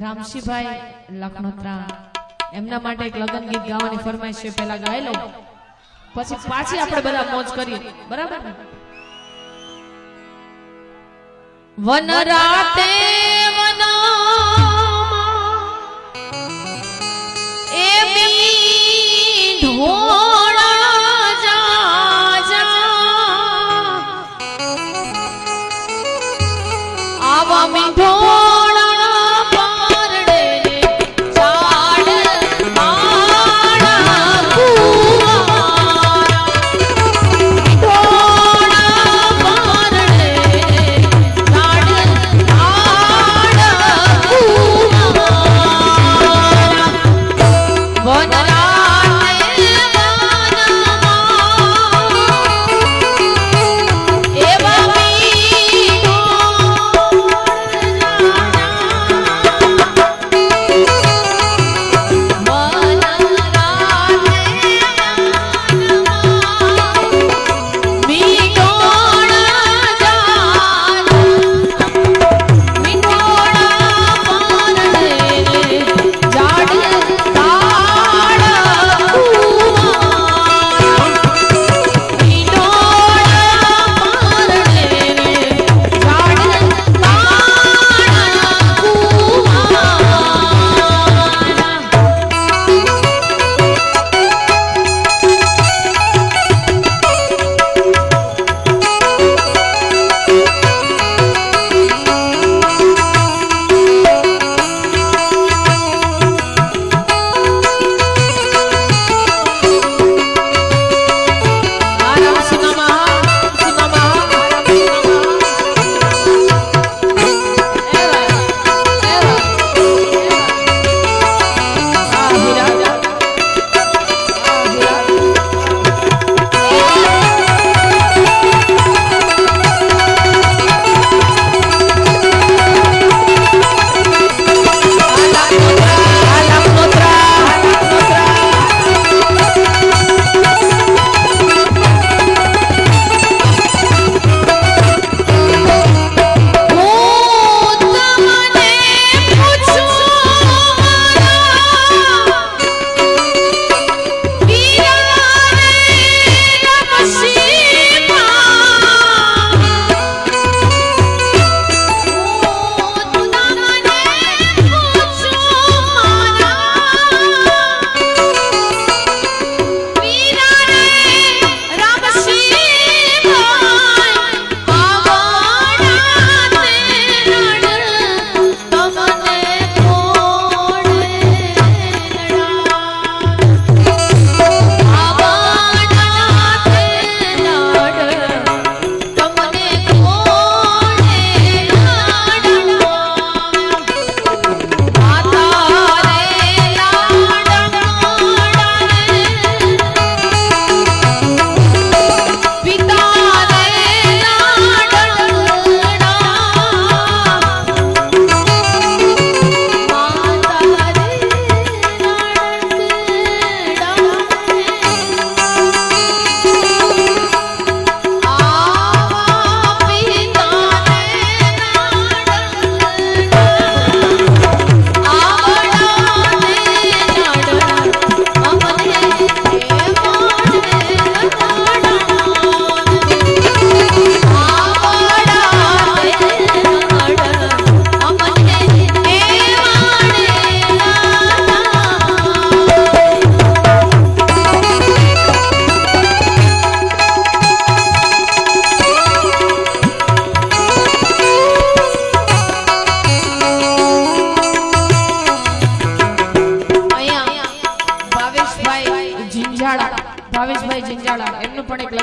રામશીભાઈ લખનોત્રા. એમના માટે એક લગ્ન ગીત ગાવાની ફરમાઈશ છે પેલા ગાઈ પછી પાછી આપણે બધા મોજ કરીએ. બરાબર ને? વન રાતે વના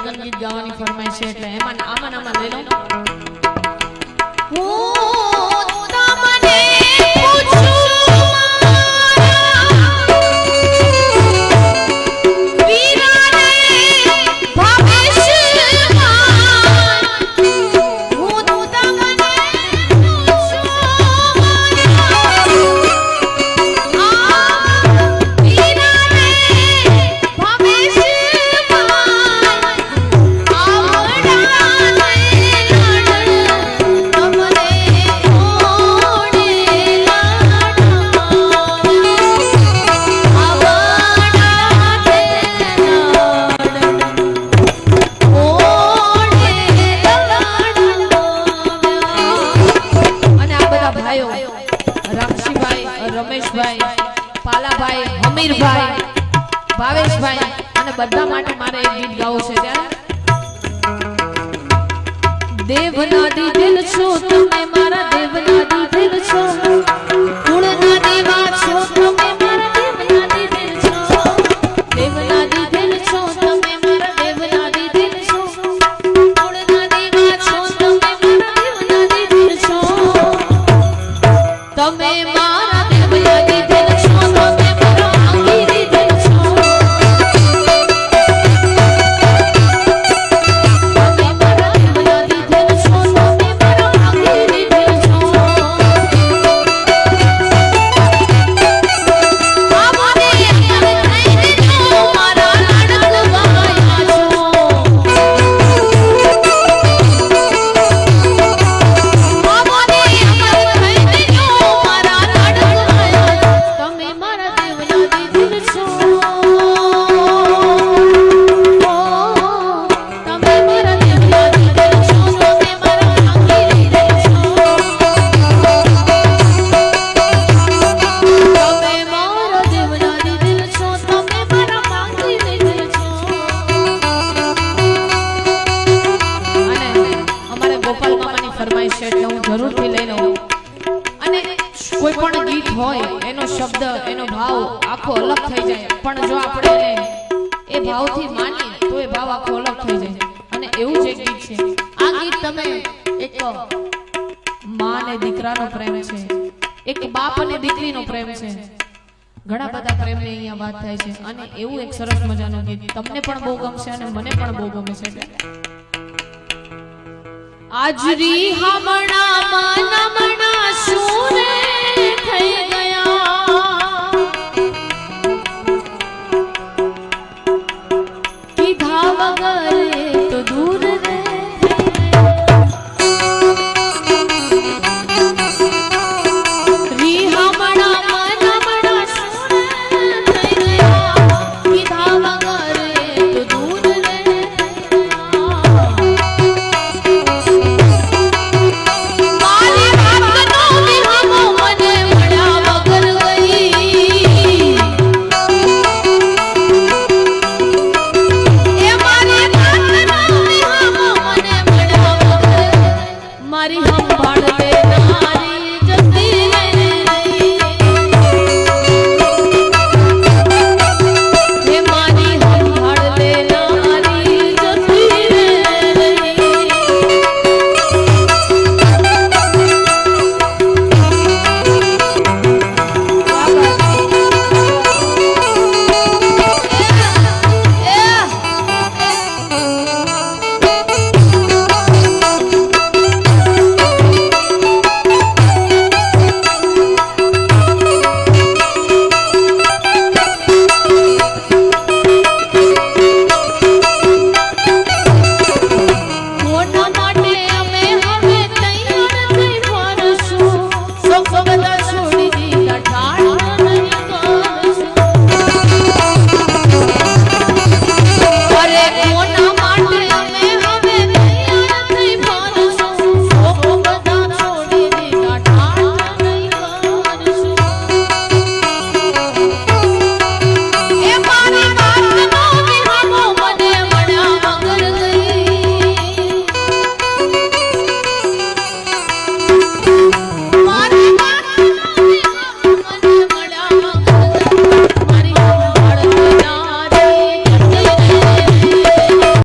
લગન ગીત ગાવાની ફરમાઈશ છે એટલે એમાં આમાં આમાં લઈ લઉં હું રમેશભાઈ, પાલાભાઈ, હમીરભાઈ, ભાવેશભાઈ અને બધા માટે મારે એક ગીત ગાવું છે ત્યારે. દેવના દીધેલ છો તમે, મારા દેવના દીધેલ છો. કુળના દેવા છો તમે કોઈ પણ ગીત હોય, એનો શબ્દ, એનો ભાવ આખો અલગ થઈ જાય. પણ જો આપણે એ ભાવથી માનીએ, તો એ ભાવ આખો અલગ થઈ જાય. અને એવું જ એક ગીત છે. આ ગીત તમે એક મા અને દીકરાનો પ્રેમ છે. એક બાપ અને દીકરીનો પ્રેમ છે. ઘણા બધા પ્રેમની અહીંયા વાત થાય છે. અને એવું એક સરસ મજાનું ગીત. તમને પણ બહુ ગમશે અને મને પણ બહુ ગમે છે. આજરી હમણા મન 可以。